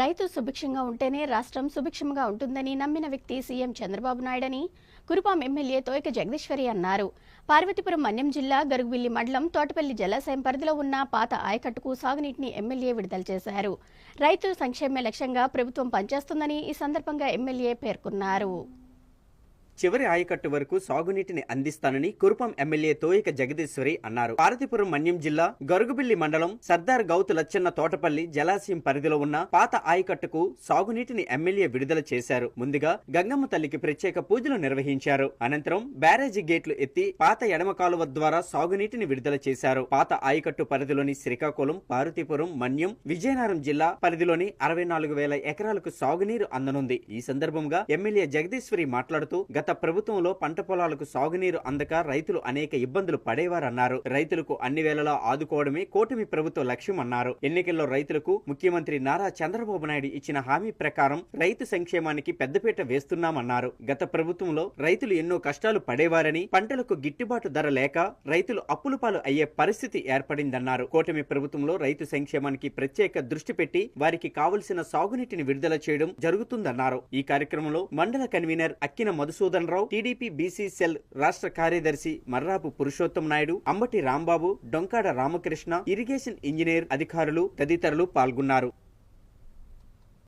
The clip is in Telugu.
రైతు సుభిక్షంగా ఉంటేనే రాష్ట్రం సుభిక్షంగా ఉంటుందని నమ్మిన వ్యక్తి సీఎం చంద్రబాబు నాయుడని కురుపాం ఎమ్మెల్యే తోయక జగదీశ్వరి అన్నారు. పార్వతీపురం మన్యం జిల్లా గరుగుబిల్లి మండలం తోటపల్లి జలాశయం పరిధిలో ఉన్న పాత ఆయకట్టుకు సాగునీటిని ఎమ్మెల్యే విడుదల చేశారు. రైతు సంక్షేమ లక్ష్యంగా ప్రభుత్వం పనిచేస్తుందని ఈ సందర్భంగా ఎమ్మెల్యే పేర్కొన్నారు. చివరి ఆయకట్టు వరకు సాగునీటిని అందిస్తానని కురుపం ఎమ్మెల్యే తోయిక జగదీశ్వరి అన్నారు. పార్వతీపురం మన్యం జిల్లా గరుగుబిల్లి మండలం సర్దార్ గౌతు లచ్చన్న తోటపల్లి జలాశయం పరిధిలో ఉన్న పాత ఆయకట్టుకు సాగునీటిని ఎమ్మెల్యే విడుదల చేశారు. ముందుగా గంగమ్మ తల్లికి ప్రత్యేక పూజలు నిర్వహించారు. అనంతరం బ్యారేజీ గేట్లు ఎత్తి పాత ఎడమ కాలువ ద్వారా సాగునీటిని విడుదల చేశారు. పాత ఆయకట్టు పరిధిలోని శ్రీకాకుళం పార్వతీపురం మన్యం విజయనగరం జిల్లా పరిధిలోని అరవై నాలుగు వేల ఎకరాలకు సాగునీరు అందనుంది. ఈ సందర్భంగా ఎమ్మెల్యే జగదీశ్వరి మాట్లాడుతూ గత గత ప్రభుత్వంలో పంట పొలాలకు సాగునీరు అందక రైతులు అనేక ఇబ్బందులు పడేవారన్నారు. రైతులకు అన్ని వేళలా ఆదుకోవడమే కూటమి ప్రభుత్వ లక్ష్యం అన్నారు. ఎన్నికల్లో రైతులకు ముఖ్యమంత్రి నారా చంద్రబాబు నాయుడు ఇచ్చిన హామీ ప్రకారం రైతు సంక్షేమానికి పెద్దపీట వేస్తున్నామన్నారు. గత ప్రభుత్వంలో రైతులు ఎన్నో కష్టాలు పడేవారని పంటలకు గిట్టుబాటు ధర లేక రైతులు అప్పులపాలు అయ్యే పరిస్థితి ఏర్పడిందన్నారు. కూటమి ప్రభుత్వంలో రైతు సంక్షేమానికి ప్రత్యేక దృష్టి పెట్టి వారికి కావలసిన సాగునీటిని విడుదల చేయడం జరుగుతుందన్నారు. ఈ కార్యక్రమంలో మండల convener Akkina Madhusudan Rao TDP BC cell రాష్ట్ర కార్యదర్శి మర్రాపు పురుషోత్తం నాయుడు అంబటి రాంబాబు డొంకాడ రామకృష్ణ ఇరిగేషన్ ఇంజనీర్ అధికారులు తదితరులు పాల్గొన్నారు.